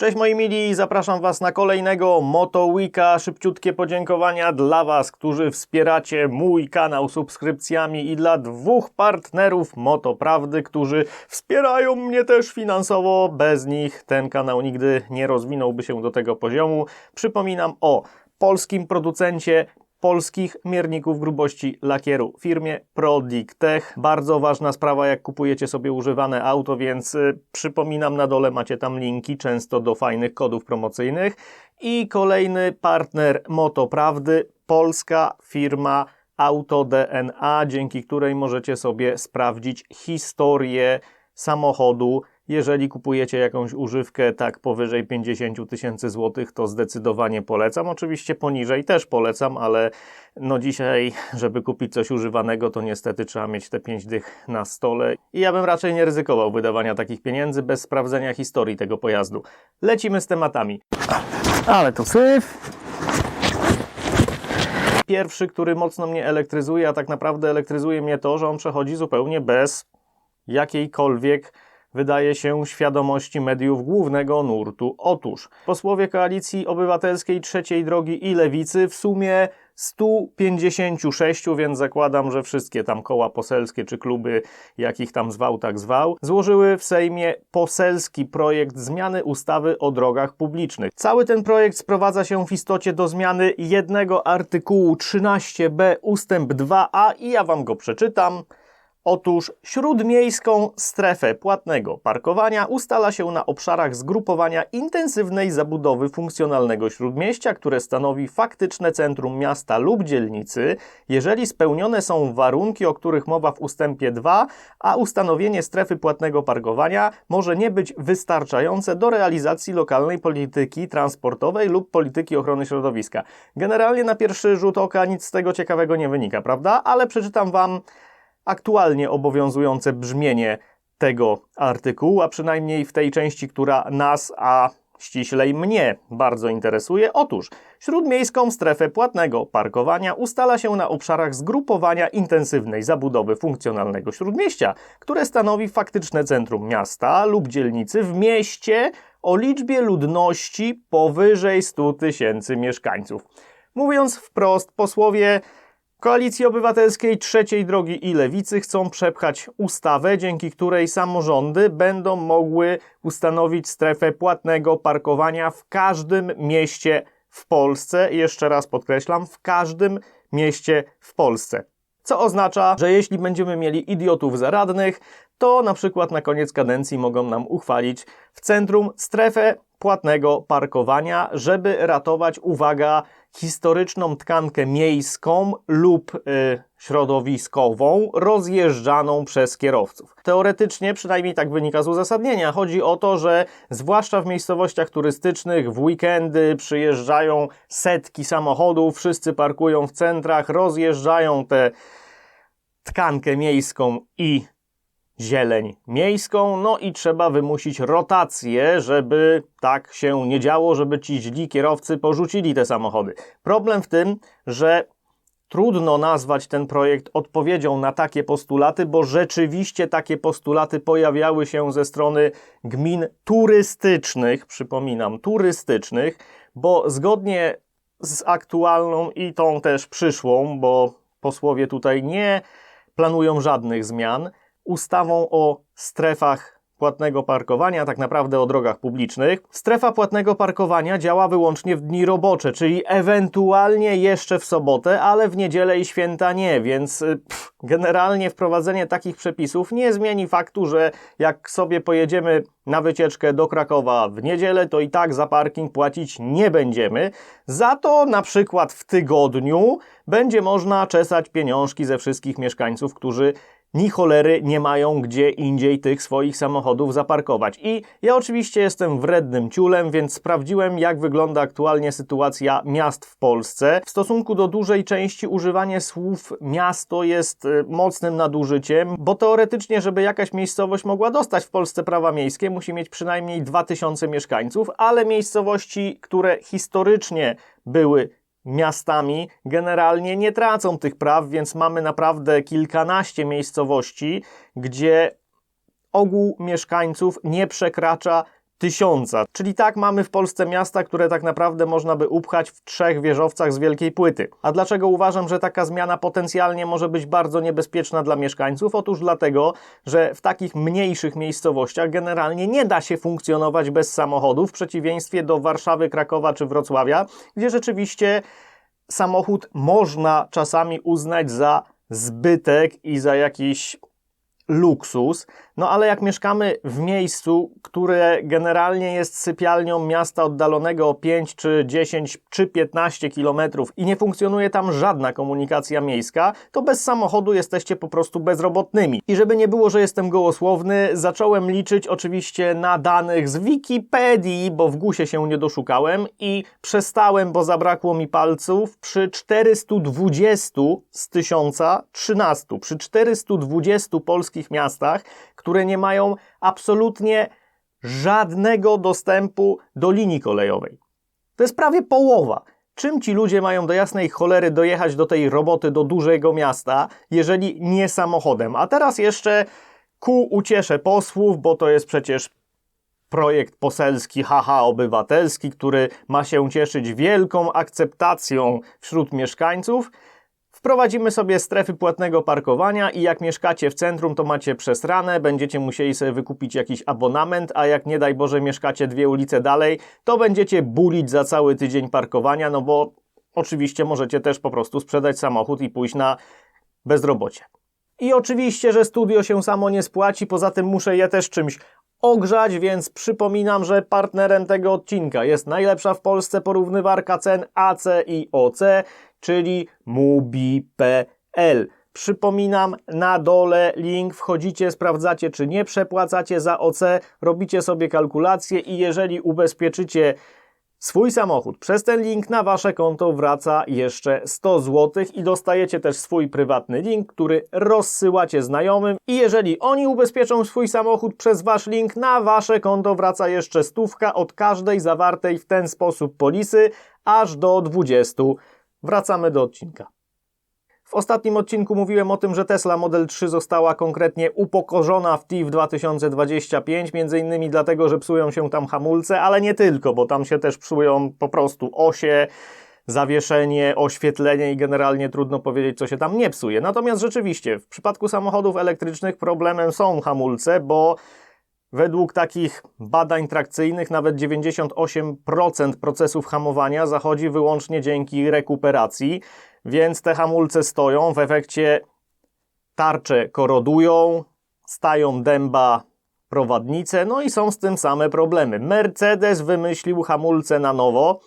Cześć moi mili, zapraszam Was na kolejnego Moto Weeka. Szybciutkie podziękowania dla Was, którzy wspieracie mój kanał subskrypcjami i dla dwóch partnerów Moto Prawdy, którzy wspierają mnie też finansowo. Bez nich ten kanał nigdy nie rozwinąłby się do tego poziomu. Przypominam o polskim producencie polskich mierników grubości lakieru firmie Tech. Bardzo ważna sprawa, jak kupujecie sobie używane auto, więc y, przypominam, na dole macie tam linki, często do fajnych kodów promocyjnych. I kolejny partner Moto Prawdy, polska firma Auto DNA, dzięki której możecie sobie sprawdzić historię samochodu, jeżeli kupujecie jakąś używkę tak powyżej 50 tysięcy złotych, to zdecydowanie polecam. Oczywiście poniżej też polecam, ale no dzisiaj, żeby kupić coś używanego, to niestety trzeba mieć te 5 dych na stole. I ja bym raczej nie ryzykował wydawania takich pieniędzy bez sprawdzenia historii tego pojazdu. Lecimy z tematami. Ale to syf. Pierwszy, który mocno mnie elektryzuje, a tak naprawdę elektryzuje mnie to, że on przechodzi zupełnie bez jakiejkolwiek wydaje się świadomości mediów głównego nurtu. Otóż posłowie Koalicji Obywatelskiej Trzeciej Drogi i Lewicy w sumie 156, więc zakładam, że wszystkie tam koła poselskie czy kluby, jakich tam zwał, tak zwał, złożyły w Sejmie poselski projekt zmiany ustawy o drogach publicznych. Cały ten projekt sprowadza się w istocie do zmiany jednego artykułu 13b ustęp 2a i ja wam go przeczytam. Otóż śródmiejską strefę płatnego parkowania ustala się na obszarach zgrupowania intensywnej zabudowy funkcjonalnego śródmieścia, które stanowi faktyczne centrum miasta lub dzielnicy, jeżeli spełnione są warunki, o których mowa w ustępie 2, a ustanowienie strefy płatnego parkowania może nie być wystarczające do realizacji lokalnej polityki transportowej lub polityki ochrony środowiska. Generalnie na pierwszy rzut oka nic z tego ciekawego nie wynika, prawda? Ale przeczytam Wam aktualnie obowiązujące brzmienie tego artykułu, a przynajmniej w tej części, która nas, a ściślej mnie bardzo interesuje. Otóż śródmiejską strefę płatnego parkowania ustala się na obszarach zgrupowania intensywnej zabudowy funkcjonalnego śródmieścia, które stanowi faktyczne centrum miasta lub dzielnicy w mieście o liczbie ludności powyżej 100 tysięcy mieszkańców. Mówiąc wprost, posłowie Koalicji Obywatelskiej Trzeciej Drogi i Lewicy chcą przepchać ustawę, dzięki której samorządy będą mogły ustanowić strefę płatnego parkowania w każdym mieście w Polsce. Jeszcze raz podkreślam, w każdym mieście w Polsce. Co oznacza, że jeśli będziemy mieli idiotów zaradnych, to na przykład na koniec kadencji mogą nam uchwalić w centrum strefę płatnego parkowania, żeby ratować, uwaga, historyczną tkankę miejską lub y, środowiskową rozjeżdżaną przez kierowców. Teoretycznie, przynajmniej tak wynika z uzasadnienia, chodzi o to, że zwłaszcza w miejscowościach turystycznych w weekendy przyjeżdżają setki samochodów, wszyscy parkują w centrach, rozjeżdżają tę tkankę miejską i zieleń miejską, no i trzeba wymusić rotację, żeby tak się nie działo, żeby ci źli kierowcy porzucili te samochody. Problem w tym, że trudno nazwać ten projekt odpowiedzią na takie postulaty, bo rzeczywiście takie postulaty pojawiały się ze strony gmin turystycznych, przypominam, turystycznych, bo zgodnie z aktualną i tą też przyszłą, bo posłowie tutaj nie planują żadnych zmian, ustawą o strefach płatnego parkowania, tak naprawdę o drogach publicznych. Strefa płatnego parkowania działa wyłącznie w dni robocze, czyli ewentualnie jeszcze w sobotę, ale w niedzielę i święta nie, więc y, pff, generalnie wprowadzenie takich przepisów nie zmieni faktu, że jak sobie pojedziemy na wycieczkę do Krakowa w niedzielę, to i tak za parking płacić nie będziemy. Za to na przykład w tygodniu będzie można czesać pieniążki ze wszystkich mieszkańców, którzy ni cholery nie mają gdzie indziej tych swoich samochodów zaparkować. I ja oczywiście jestem wrednym ciulem, więc sprawdziłem, jak wygląda aktualnie sytuacja miast w Polsce. W stosunku do dużej części używanie słów miasto jest y, mocnym nadużyciem, bo teoretycznie, żeby jakaś miejscowość mogła dostać w Polsce prawa miejskie, musi mieć przynajmniej 2000 mieszkańców, ale miejscowości, które historycznie były miastami generalnie nie tracą tych praw, więc mamy naprawdę kilkanaście miejscowości, gdzie ogół mieszkańców nie przekracza tysiąca. Czyli tak mamy w Polsce miasta, które tak naprawdę można by upchać w trzech wieżowcach z wielkiej płyty. A dlaczego uważam, że taka zmiana potencjalnie może być bardzo niebezpieczna dla mieszkańców? Otóż dlatego, że w takich mniejszych miejscowościach generalnie nie da się funkcjonować bez samochodów, w przeciwieństwie do Warszawy, Krakowa czy Wrocławia, gdzie rzeczywiście samochód można czasami uznać za zbytek i za jakiś luksus, no ale jak mieszkamy w miejscu, które generalnie jest sypialnią miasta oddalonego o 5 czy 10 czy 15 kilometrów i nie funkcjonuje tam żadna komunikacja miejska, to bez samochodu jesteście po prostu bezrobotnymi. I żeby nie było, że jestem gołosłowny, zacząłem liczyć oczywiście na danych z Wikipedii, bo w GUSie się nie doszukałem i przestałem, bo zabrakło mi palców przy 420 z 1013, przy 420 polskich miastach, które nie mają absolutnie żadnego dostępu do linii kolejowej. To jest prawie połowa. Czym ci ludzie mają do jasnej cholery dojechać do tej roboty do dużego miasta, jeżeli nie samochodem? A teraz jeszcze ku ucieszę posłów, bo to jest przecież projekt poselski haha obywatelski, który ma się cieszyć wielką akceptacją wśród mieszkańców. Wprowadzimy sobie strefy płatnego parkowania i jak mieszkacie w centrum, to macie przesrane, będziecie musieli sobie wykupić jakiś abonament, a jak nie daj Boże mieszkacie dwie ulice dalej, to będziecie bulić za cały tydzień parkowania, no bo oczywiście możecie też po prostu sprzedać samochód i pójść na bezrobocie. I oczywiście, że studio się samo nie spłaci, poza tym muszę je też czymś ogrzać, więc przypominam, że partnerem tego odcinka jest najlepsza w Polsce porównywarka cen AC i OC, czyli Mubi.pl. Przypominam, na dole link, wchodzicie, sprawdzacie, czy nie przepłacacie za OC, robicie sobie kalkulację i jeżeli ubezpieczycie swój samochód przez ten link na wasze konto wraca jeszcze 100 zł i dostajecie też swój prywatny link, który rozsyłacie znajomym i jeżeli oni ubezpieczą swój samochód przez wasz link, na wasze konto wraca jeszcze stówka od każdej zawartej w ten sposób polisy, aż do 20. Wracamy do odcinka. W ostatnim odcinku mówiłem o tym, że Tesla Model 3 została konkretnie upokorzona w TIF 2025, między innymi dlatego, że psują się tam hamulce, ale nie tylko, bo tam się też psują po prostu osie, zawieszenie, oświetlenie i generalnie trudno powiedzieć, co się tam nie psuje. Natomiast rzeczywiście, w przypadku samochodów elektrycznych problemem są hamulce, bo Według takich badań trakcyjnych nawet 98% procesów hamowania zachodzi wyłącznie dzięki rekuperacji, więc te hamulce stoją, w efekcie tarcze korodują, stają dęba prowadnice, no i są z tym same problemy. Mercedes wymyślił hamulce na nowo,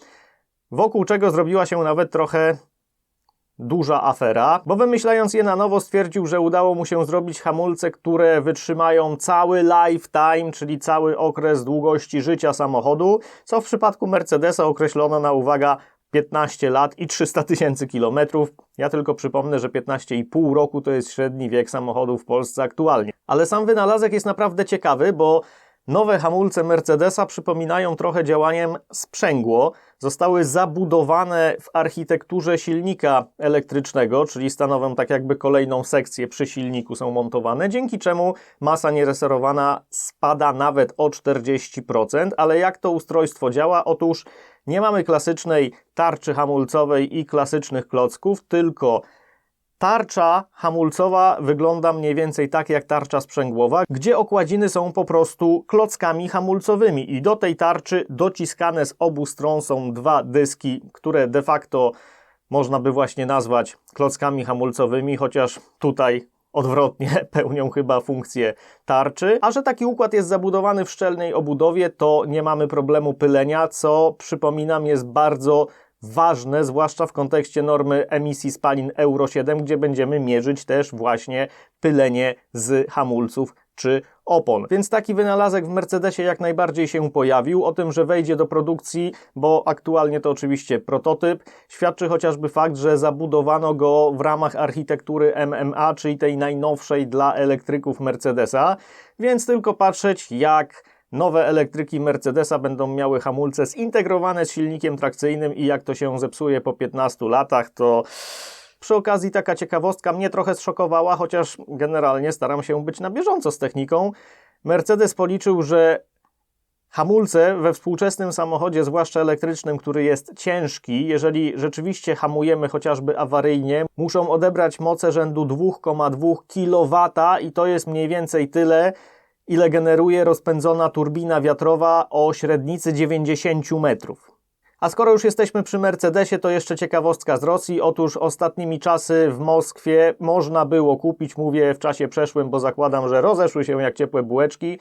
wokół czego zrobiła się nawet trochę duża afera, bo wymyślając je na nowo stwierdził, że udało mu się zrobić hamulce, które wytrzymają cały lifetime, czyli cały okres długości życia samochodu, co w przypadku Mercedesa określono na uwaga 15 lat i 300 tysięcy kilometrów. Ja tylko przypomnę, że 15,5 roku to jest średni wiek samochodu w Polsce aktualnie. Ale sam wynalazek jest naprawdę ciekawy, bo Nowe hamulce Mercedesa przypominają trochę działaniem sprzęgło. Zostały zabudowane w architekturze silnika elektrycznego, czyli stanowią tak jakby kolejną sekcję przy silniku są montowane, dzięki czemu masa niereserowana spada nawet o 40%. Ale jak to ustrojstwo działa? Otóż nie mamy klasycznej tarczy hamulcowej i klasycznych klocków, tylko Tarcza hamulcowa wygląda mniej więcej tak jak tarcza sprzęgłowa, gdzie okładziny są po prostu klockami hamulcowymi i do tej tarczy dociskane z obu stron są dwa dyski, które de facto można by właśnie nazwać klockami hamulcowymi, chociaż tutaj odwrotnie pełnią chyba funkcję tarczy. A że taki układ jest zabudowany w szczelnej obudowie, to nie mamy problemu pylenia, co przypominam jest bardzo ważne, zwłaszcza w kontekście normy emisji spalin Euro 7, gdzie będziemy mierzyć też właśnie pylenie z hamulców czy opon. Więc taki wynalazek w Mercedesie jak najbardziej się pojawił. O tym, że wejdzie do produkcji, bo aktualnie to oczywiście prototyp, świadczy chociażby fakt, że zabudowano go w ramach architektury MMA, czyli tej najnowszej dla elektryków Mercedesa. Więc tylko patrzeć, jak Nowe elektryki Mercedesa będą miały hamulce zintegrowane z silnikiem trakcyjnym i jak to się zepsuje po 15 latach, to przy okazji taka ciekawostka mnie trochę zszokowała, chociaż generalnie staram się być na bieżąco z techniką. Mercedes policzył, że Hamulce we współczesnym samochodzie, zwłaszcza elektrycznym, który jest ciężki, jeżeli rzeczywiście hamujemy chociażby awaryjnie, muszą odebrać moce rzędu 2,2 kW i to jest mniej więcej tyle, ile generuje rozpędzona turbina wiatrowa o średnicy 90 metrów. A skoro już jesteśmy przy Mercedesie, to jeszcze ciekawostka z Rosji. Otóż ostatnimi czasy w Moskwie można było kupić, mówię w czasie przeszłym, bo zakładam, że rozeszły się jak ciepłe bułeczki,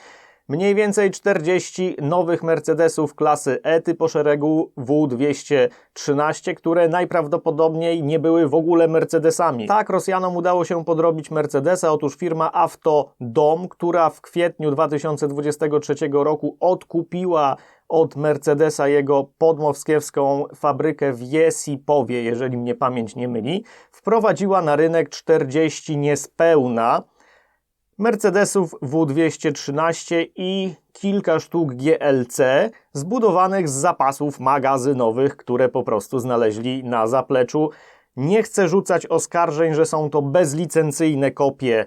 Mniej więcej 40 nowych Mercedesów klasy E typu szeregu W213, które najprawdopodobniej nie były w ogóle Mercedesami. Tak, Rosjanom udało się podrobić Mercedesa. Otóż firma Auto Dom, która w kwietniu 2023 roku odkupiła od Mercedesa jego podmowskiewską fabrykę w Jesipowie, jeżeli mnie pamięć nie myli, wprowadziła na rynek 40 niespełna Mercedesów W213 i kilka sztuk GLC zbudowanych z zapasów magazynowych, które po prostu znaleźli na zapleczu. Nie chcę rzucać oskarżeń, że są to bezlicencyjne kopie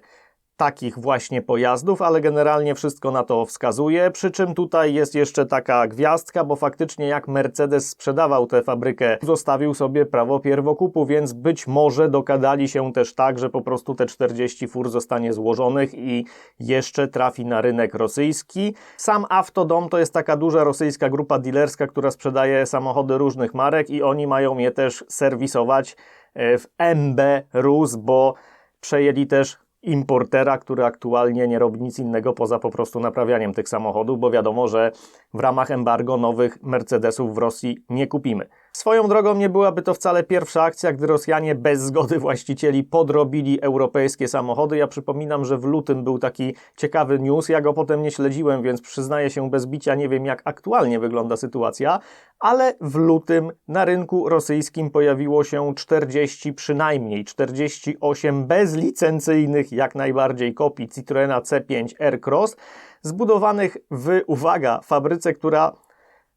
takich właśnie pojazdów, ale generalnie wszystko na to wskazuje. Przy czym tutaj jest jeszcze taka gwiazdka, bo faktycznie jak Mercedes sprzedawał tę fabrykę, zostawił sobie prawo pierwokupu, więc być może dokadali się też tak, że po prostu te 40 fur zostanie złożonych i jeszcze trafi na rynek rosyjski. Sam Autodom to jest taka duża rosyjska grupa dealerska, która sprzedaje samochody różnych marek i oni mają je też serwisować e, w MB Rus, bo przejęli też importera, który aktualnie nie robi nic innego poza po prostu naprawianiem tych samochodów, bo wiadomo, że w ramach embargo nowych Mercedesów w Rosji nie kupimy. Swoją drogą nie byłaby to wcale pierwsza akcja, gdy Rosjanie bez zgody właścicieli podrobili europejskie samochody. Ja przypominam, że w lutym był taki ciekawy news. Ja go potem nie śledziłem, więc przyznaję się bez bicia, nie wiem jak aktualnie wygląda sytuacja, ale w lutym na rynku rosyjskim pojawiło się 40 przynajmniej 48 bezlicencyjnych jak najbardziej kopii Citroena C5 Aircross zbudowanych w, uwaga, fabryce, która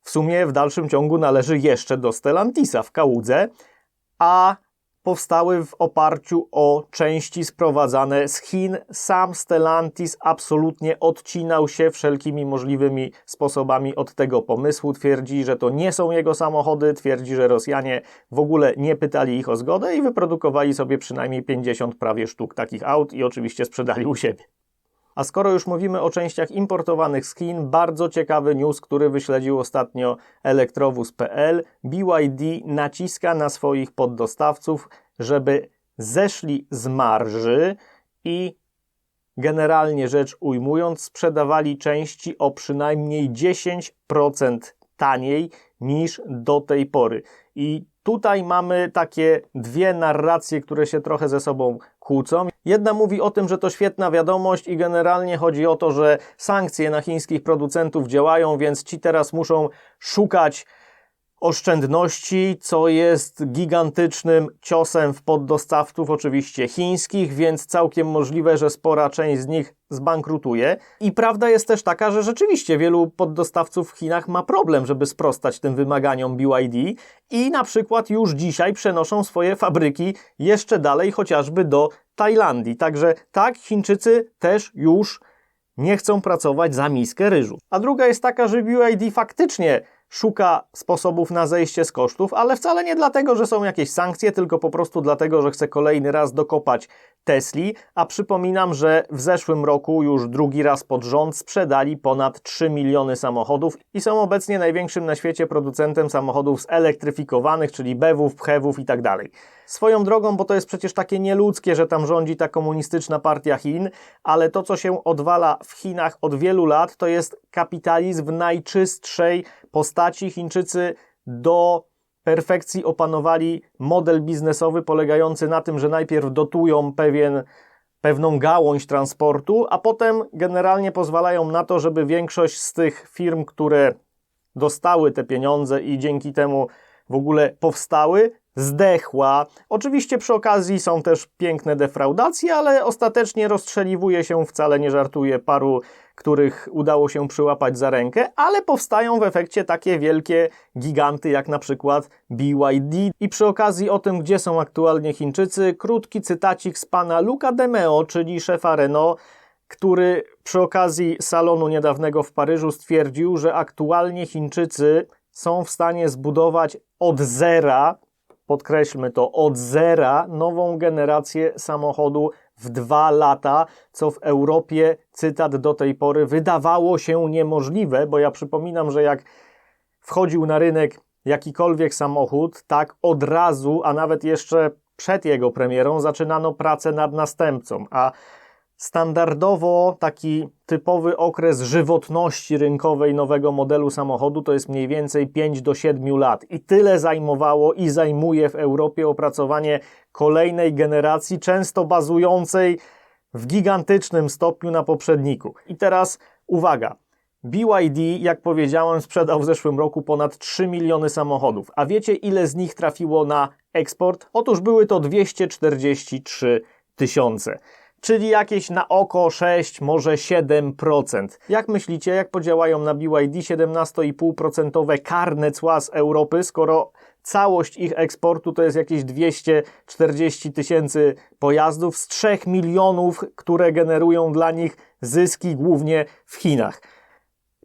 w sumie w dalszym ciągu należy jeszcze do Stellantisa w Kałudze, a powstały w oparciu o części sprowadzane z Chin. Sam Stellantis absolutnie odcinał się wszelkimi możliwymi sposobami od tego pomysłu. Twierdzi, że to nie są jego samochody, twierdzi, że Rosjanie w ogóle nie pytali ich o zgodę i wyprodukowali sobie przynajmniej 50 prawie sztuk takich aut i oczywiście sprzedali u siebie. A skoro już mówimy o częściach importowanych z Chin, bardzo ciekawy news, który wyśledził ostatnio elektrowóz.pl. BYD naciska na swoich poddostawców, żeby zeszli z marży i generalnie rzecz ujmując, sprzedawali części o przynajmniej 10% taniej niż do tej pory. I tutaj mamy takie dwie narracje, które się trochę ze sobą kłócą. Jedna mówi o tym, że to świetna wiadomość i generalnie chodzi o to, że sankcje na chińskich producentów działają, więc ci teraz muszą szukać oszczędności, co jest gigantycznym ciosem w poddostawców, oczywiście chińskich, więc całkiem możliwe, że spora część z nich zbankrutuje. I prawda jest też taka, że rzeczywiście wielu poddostawców w Chinach ma problem, żeby sprostać tym wymaganiom BYD i na przykład już dzisiaj przenoszą swoje fabryki jeszcze dalej, chociażby do Tajlandii. Także tak, Chińczycy też już nie chcą pracować za miskę ryżu. A druga jest taka, że BYD faktycznie szuka sposobów na zejście z kosztów, ale wcale nie dlatego, że są jakieś sankcje, tylko po prostu dlatego, że chce kolejny raz dokopać Tesli, a przypominam, że w zeszłym roku już drugi raz pod rząd sprzedali ponad 3 miliony samochodów i są obecnie największym na świecie producentem samochodów zelektryfikowanych, czyli BEWów, PHEWów i tak. Swoją drogą, bo to jest przecież takie nieludzkie, że tam rządzi ta komunistyczna partia Chin, ale to, co się odwala w Chinach od wielu lat, to jest kapitalizm w najczystszej postaci. Chińczycy do perfekcji opanowali model biznesowy polegający na tym, że najpierw dotują pewien, pewną gałąź transportu, a potem generalnie pozwalają na to, żeby większość z tych firm, które dostały te pieniądze i dzięki temu w ogóle powstały, zdechła. Oczywiście przy okazji są też piękne defraudacje, ale ostatecznie rozstrzeliwuje się, wcale nie żartuję, paru, których udało się przyłapać za rękę, ale powstają w efekcie takie wielkie giganty jak na przykład BYD. I przy okazji o tym, gdzie są aktualnie Chińczycy, krótki cytacik z pana Luca Demeo, czyli szefa Renault, który przy okazji salonu niedawnego w Paryżu stwierdził, że aktualnie Chińczycy są w stanie zbudować od zera, podkreślmy to, od zera nową generację samochodu w dwa lata, co w Europie, cytat do tej pory, wydawało się niemożliwe, bo ja przypominam, że jak wchodził na rynek jakikolwiek samochód, tak od razu, a nawet jeszcze przed jego premierą, zaczynano pracę nad następcą, a standardowo taki typowy okres żywotności rynkowej nowego modelu samochodu to jest mniej więcej 5 do 7 lat. I tyle zajmowało i zajmuje w Europie opracowanie kolejnej generacji, często bazującej w gigantycznym stopniu na poprzedniku. I teraz uwaga. BYD, jak powiedziałem, sprzedał w zeszłym roku ponad 3 miliony samochodów. A wiecie, ile z nich trafiło na eksport? Otóż były to 243 tysiące. Czyli jakieś na oko 6, może 7%. Jak myślicie, jak podziałają na BYD 17,5% karne cła z Europy, skoro całość ich eksportu to jest jakieś 240 tysięcy pojazdów z 3 milionów, które generują dla nich zyski głównie w Chinach.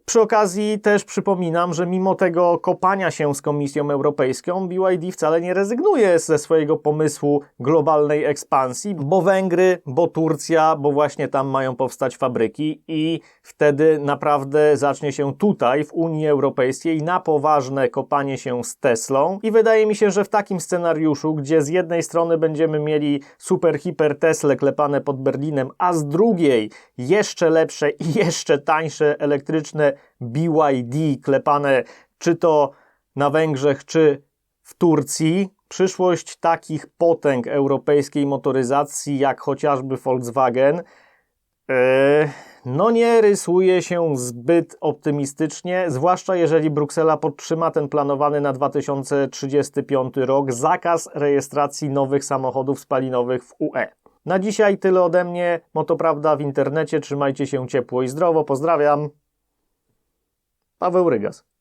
Przy okazji też przypominam, że mimo tego kopania się z Komisją Europejską, BYD wcale nie rezygnuje ze swojego pomysłu globalnej ekspansji, bo Węgry, bo Turcja, bo właśnie tam mają powstać fabryki i wtedy naprawdę zacznie się tutaj w Unii Europejskiej na poważne kopanie się z Teslą. I wydaje mi się, że w takim scenariuszu, gdzie z jednej strony będziemy mieli super hiper Tesle klepane pod Berlinem, a z drugiej jeszcze lepsze i jeszcze tańsze elektryczne BYD klepane czy to na Węgrzech, czy w Turcji. Przyszłość takich potęg europejskiej motoryzacji, jak chociażby Volkswagen, e, no nie rysuje się zbyt optymistycznie, zwłaszcza jeżeli Bruksela podtrzyma ten planowany na 2035 rok zakaz rejestracji nowych samochodów spalinowych w UE. Na dzisiaj tyle ode mnie. Motoprawda w internecie. Trzymajcie się ciepło i zdrowo. Pozdrawiam. Paweł Rygas.